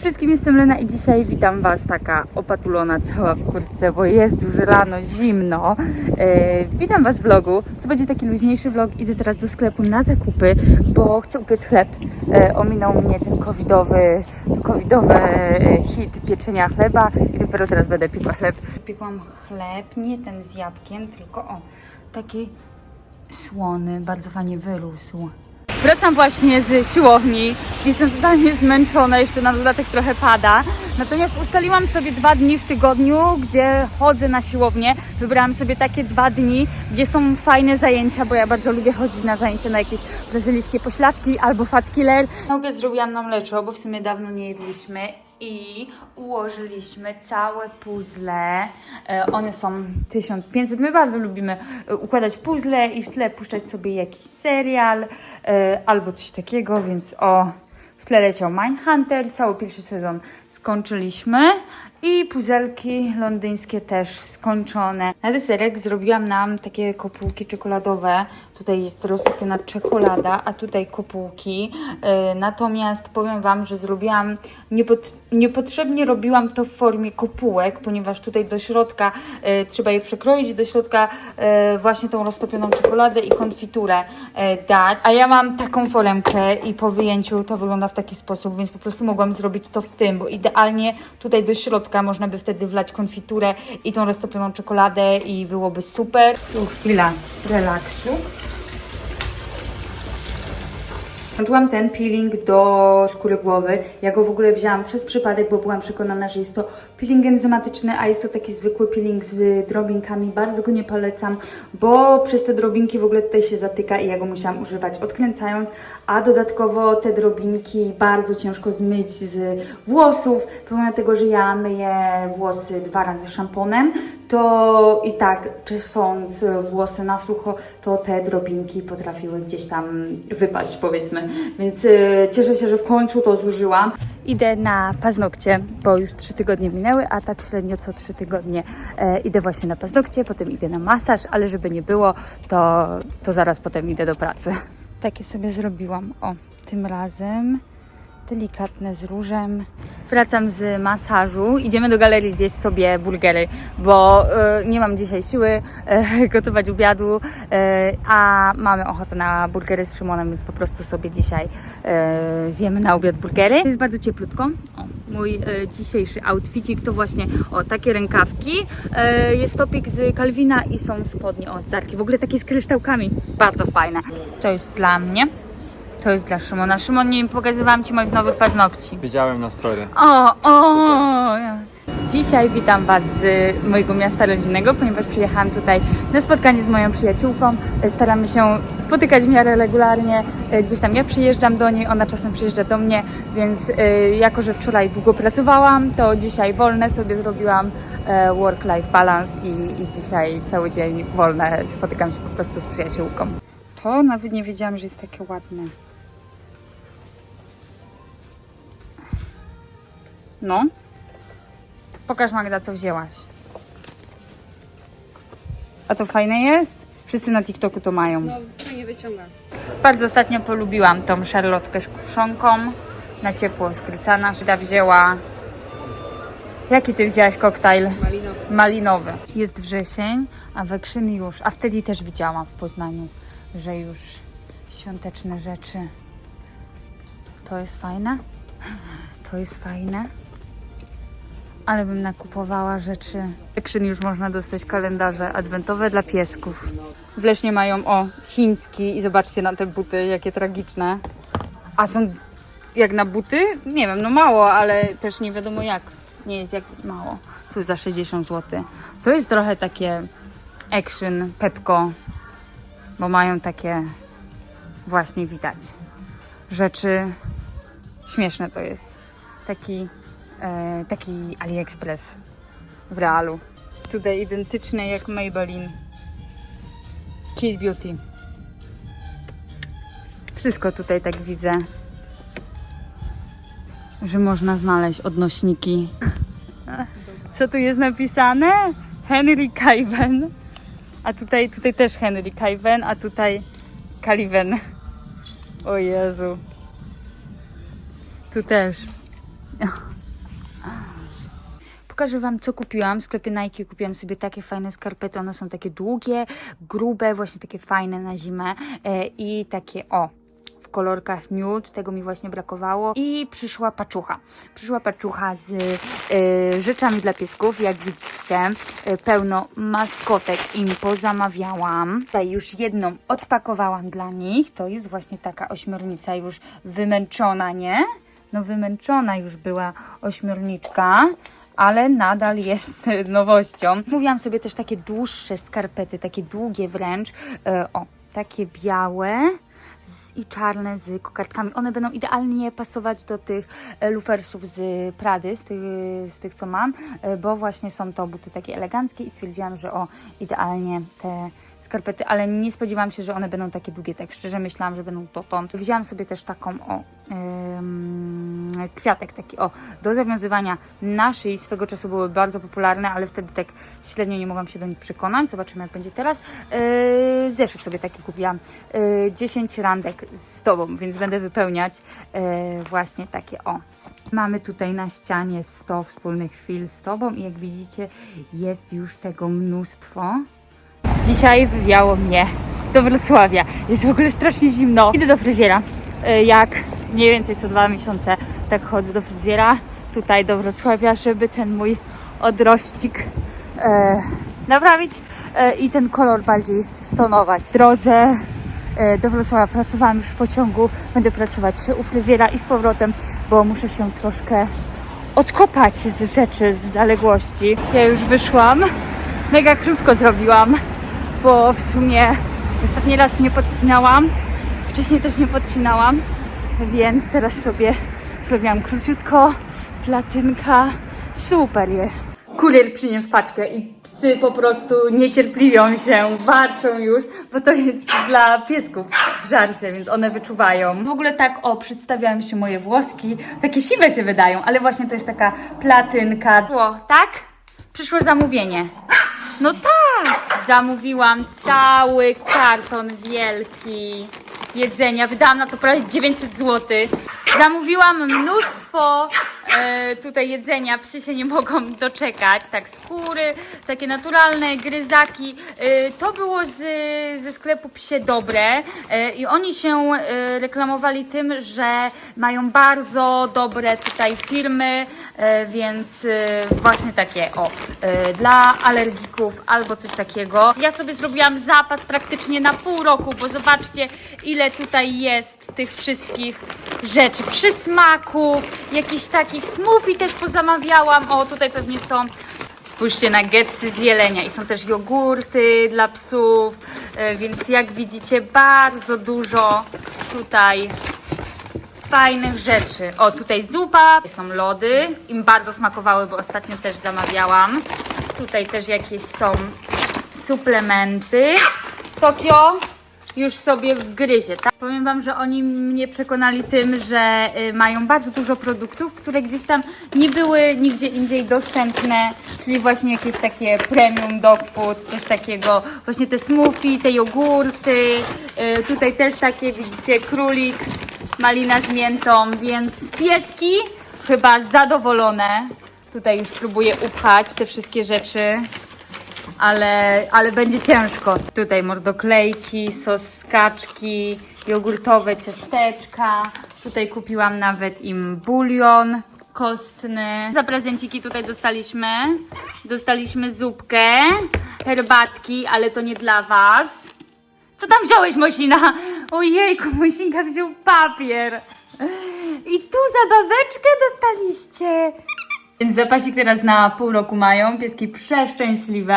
Wszystkim jestem Lena i dzisiaj witam Was taka opatulona cała w kurtce, bo jest już rano, zimno. E, witam Was w vlogu. To będzie taki luźniejszy vlog. Idę teraz do sklepu na zakupy, bo chcę upiec chleb. E, ominął mnie ten covidowy, to covidowe e, hit pieczenia chleba i dopiero teraz będę piekła chleb. Piekłam chleb, nie ten z jabłkiem, tylko o, taki słony, bardzo fajnie wyrósł. Wracam właśnie z siłowni. Jestem totalnie zmęczona, jeszcze na dodatek trochę pada. Natomiast ustaliłam sobie dwa dni w tygodniu, gdzie chodzę na siłownię. Wybrałam sobie takie dwa dni, gdzie są fajne zajęcia, bo ja bardzo lubię chodzić na zajęcia na jakieś brazylijskie pośladki albo fat killer. Na obiad zrobiłam nam mleczo, bo w sumie dawno nie jedliśmy i ułożyliśmy całe puzzle. E, one są 1500. My bardzo lubimy e, układać puzzle i w tle puszczać sobie jakiś serial e, albo coś takiego, więc o. W tle leciał Mindhunter, cały pierwszy sezon skończyliśmy i puzelki londyńskie też skończone. Na deserek zrobiłam nam takie kopułki czekoladowe. Tutaj jest roztopiona czekolada, a tutaj kopułki. Yy, natomiast powiem Wam, że zrobiłam, niepot, niepotrzebnie robiłam to w formie kopułek, ponieważ tutaj do środka yy, trzeba je przekroić do środka yy, właśnie tą roztopioną czekoladę i konfiturę dać. A ja mam taką foremkę i po wyjęciu to wygląda w taki sposób, więc po prostu mogłam zrobić to w tym, bo idealnie tutaj do środka można by wtedy wlać konfiturę i tą roztopioną czekoladę i byłoby super. Tu chwila relaksu. Skończyłam ten peeling do skóry głowy. Ja go w ogóle wzięłam przez przypadek, bo byłam przekonana, że jest to peeling enzymatyczny, a jest to taki zwykły peeling z drobinkami. Bardzo go nie polecam, bo przez te drobinki w ogóle tutaj się zatyka i ja go musiałam używać odkręcając, a dodatkowo te drobinki bardzo ciężko zmyć z włosów, pomimo tego, że ja myję włosy dwa razy szamponem, to i tak czesząc włosy na sucho, to te drobinki potrafiły gdzieś tam wypaść, powiedzmy. Więc y, cieszę się, że w końcu to zużyłam. Idę na paznokcie, bo już trzy tygodnie minęły, a tak średnio co trzy tygodnie e, idę właśnie na paznokcie, potem idę na masaż, ale żeby nie było, to, to zaraz potem idę do pracy. Takie sobie zrobiłam, o, tym razem delikatne z różem. Wracam z masażu. Idziemy do galerii zjeść sobie burgery, bo e, nie mam dzisiaj siły e, gotować obiadu, e, a mamy ochotę na burgery z Szymonem, więc po prostu sobie dzisiaj e, zjemy na obiad burgery. Jest bardzo cieplutko. O, mój e, dzisiejszy outfitik to właśnie o takie rękawki. E, jest topik z Calvina i są spodnie o. W ogóle takie z kryształkami. Bardzo fajne. To jest dla mnie. To jest dla Szymona. Szymon, nie pokazywałam Ci moich nowych paznokci. Widziałem na story. O, o! Dzisiaj witam Was z mojego miasta rodzinnego, ponieważ przyjechałam tutaj na spotkanie z moją przyjaciółką. Staramy się spotykać w miarę regularnie. Gdzieś tam ja przyjeżdżam do niej, ona czasem przyjeżdża do mnie, więc y, jako, że wczoraj długo pracowałam, to dzisiaj wolne sobie zrobiłam e, work-life balance i, i dzisiaj cały dzień wolne spotykam się po prostu z przyjaciółką. To nawet nie wiedziałam, że jest takie ładne. No. Pokaż Magda, co wzięłaś. A to fajne jest? Wszyscy na TikToku to mają. No, fajnie wyciąga. Bardzo ostatnio polubiłam tą szarlotkę z kuszonką. Na ciepło skrycana. Żyda wzięła... Jaki ty wzięłaś koktajl? Malinowy. Malinowy. Jest wrzesień, a Wekrzyn już. A wtedy też widziałam w Poznaniu, że już świąteczne rzeczy. To jest fajne? To jest fajne? Ale bym nakupowała rzeczy. Wekrzyn już można dostać kalendarze adwentowe dla piesków. W mają o chiński i zobaczcie na te buty, jakie tragiczne. A są jak na buty? Nie wiem, no mało, ale też nie wiadomo jak. Nie jest jak mało. Tu za 60 zł. To jest trochę takie action, pepko, bo mają takie właśnie widać rzeczy. Śmieszne to jest. Taki, e, taki AliExpress w realu. Tutaj identyczne jak Maybelline. Kiss Beauty. Wszystko tutaj tak widzę, że można znaleźć odnośniki. Co tu jest napisane? Henry Caven. A tutaj, tutaj też Henry Caven, a tutaj Caliven. O Jezu. Tu też. Pokażę Wam, co kupiłam. W sklepie Nike kupiłam sobie takie fajne skarpety. One są takie długie, grube, właśnie takie fajne na zimę e, i takie, o, w kolorkach nude, tego mi właśnie brakowało. I przyszła paczucha. Przyszła paczucha z e, rzeczami dla piesków, jak widzicie. E, pełno maskotek im pozamawiałam. Tutaj już jedną odpakowałam dla nich. To jest właśnie taka ośmiornica już wymęczona, nie? No wymęczona już była ośmiorniczka ale nadal jest nowością. Mówiłam sobie też takie dłuższe skarpety, takie długie wręcz. E, o, takie białe i czarne z kokardkami. One będą idealnie pasować do tych e, lufersów z Prady, z tych, z tych co mam, e, bo właśnie są to buty takie eleganckie i stwierdziłam, że o, idealnie te skarpety, ale nie spodziewałam się, że one będą takie długie, tak szczerze myślałam, że będą dotąd. Wzięłam sobie też taką o em, kwiatek taki o do zawiązywania na szyi. Swego czasu były bardzo popularne, ale wtedy tak średnio nie mogłam się do nich przekonać. Zobaczymy jak będzie teraz. Yy, zeszyt sobie taki kupiłam. Yy, 10 randek z Tobą, więc będę wypełniać yy, właśnie takie o. Mamy tutaj na ścianie 100 wspólnych chwil z Tobą i jak widzicie jest już tego mnóstwo. Dzisiaj wywiało mnie do Wrocławia. Jest w ogóle strasznie zimno. Idę do fryzjera. Y, Jak mniej więcej co dwa miesiące tak chodzę do fryzjera tutaj do Wrocławia, żeby ten mój odrościk e, naprawić e, i ten kolor bardziej stonować. W drodze e, do Wrocławia pracowałam już w pociągu. Będę pracować u fryzjera i z powrotem, bo muszę się troszkę odkopać z rzeczy, z zaległości. Ja już wyszłam. Mega krótko zrobiłam, bo w sumie ostatni raz nie podcinałam. Wcześniej też nie podcinałam, więc teraz sobie zrobiłam króciutko. Platynka. Super jest. Kurier przyniósł paczkę i psy po prostu niecierpliwią się, warczą już, bo to jest dla piesków żarcie, więc one wyczuwają. W ogóle tak, o, przedstawiają się moje włoski. Takie siwe się wydają, ale właśnie to jest taka platynka. Było, tak? Przyszło zamówienie. No tak! Zamówiłam cały karton wielki jedzenia. Wydałam na to prawie 900 zł. Zamówiłam mnóstwo e, tutaj jedzenia. Psy się nie mogą doczekać. Tak, skóry, takie naturalne, gryzaki. E, to było z, ze sklepu Psie Dobre e, i oni się e, reklamowali tym, że mają bardzo dobre tutaj firmy, e, więc e, właśnie takie o, e, dla alergików albo coś takiego. Ja sobie zrobiłam zapas praktycznie na pół roku, bo zobaczcie ile tutaj jest tych wszystkich rzeczy. Przysmaków, jakichś takich smoothie też pozamawiałam. O, tutaj pewnie są Spójrzcie na getsy z jelenia i są też jogurty dla psów, e, więc jak widzicie bardzo dużo tutaj fajnych rzeczy. O, tutaj zupa, są lody, im bardzo smakowały, bo ostatnio też zamawiałam. Tutaj też jakieś są suplementy. Tokio już sobie wgryzie, tak? Powiem Wam, że oni mnie przekonali tym, że y, mają bardzo dużo produktów, które gdzieś tam nie były nigdzie indziej dostępne, czyli właśnie jakieś takie premium dog food, coś takiego, właśnie te smoothie, te jogurty, y, tutaj też takie, widzicie, królik, malina z miętą, więc pieski chyba zadowolone. Tutaj już próbuję upchać te wszystkie rzeczy ale, ale będzie ciężko. Tutaj mordoklejki, sos z kaczki, jogurtowe ciasteczka. Tutaj kupiłam nawet im bulion kostny. Za prezenciki tutaj dostaliśmy. Dostaliśmy zupkę, herbatki, ale to nie dla was. Co tam wziąłeś, Mosina? Ojejku, Mosinka wziął papier. I tu zabaweczkę dostaliście. Więc zapasik teraz na pół roku mają, pieski przeszczęśliwe.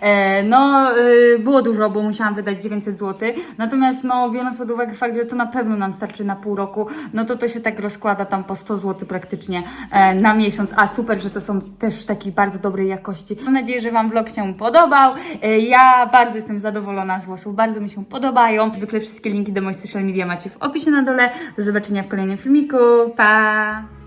E, no, y, było dużo, bo musiałam wydać 900 zł. Natomiast, no, biorąc pod uwagę fakt, że to na pewno nam starczy na pół roku, no to to się tak rozkłada tam po 100 zł praktycznie e, na miesiąc. A super, że to są też takiej bardzo dobrej jakości. Mam nadzieję, że Wam vlog się podobał. E, ja bardzo jestem zadowolona z włosów, bardzo mi się podobają. Zwykle wszystkie linki do moich social media macie w opisie na dole. Do zobaczenia w kolejnym filmiku. Pa!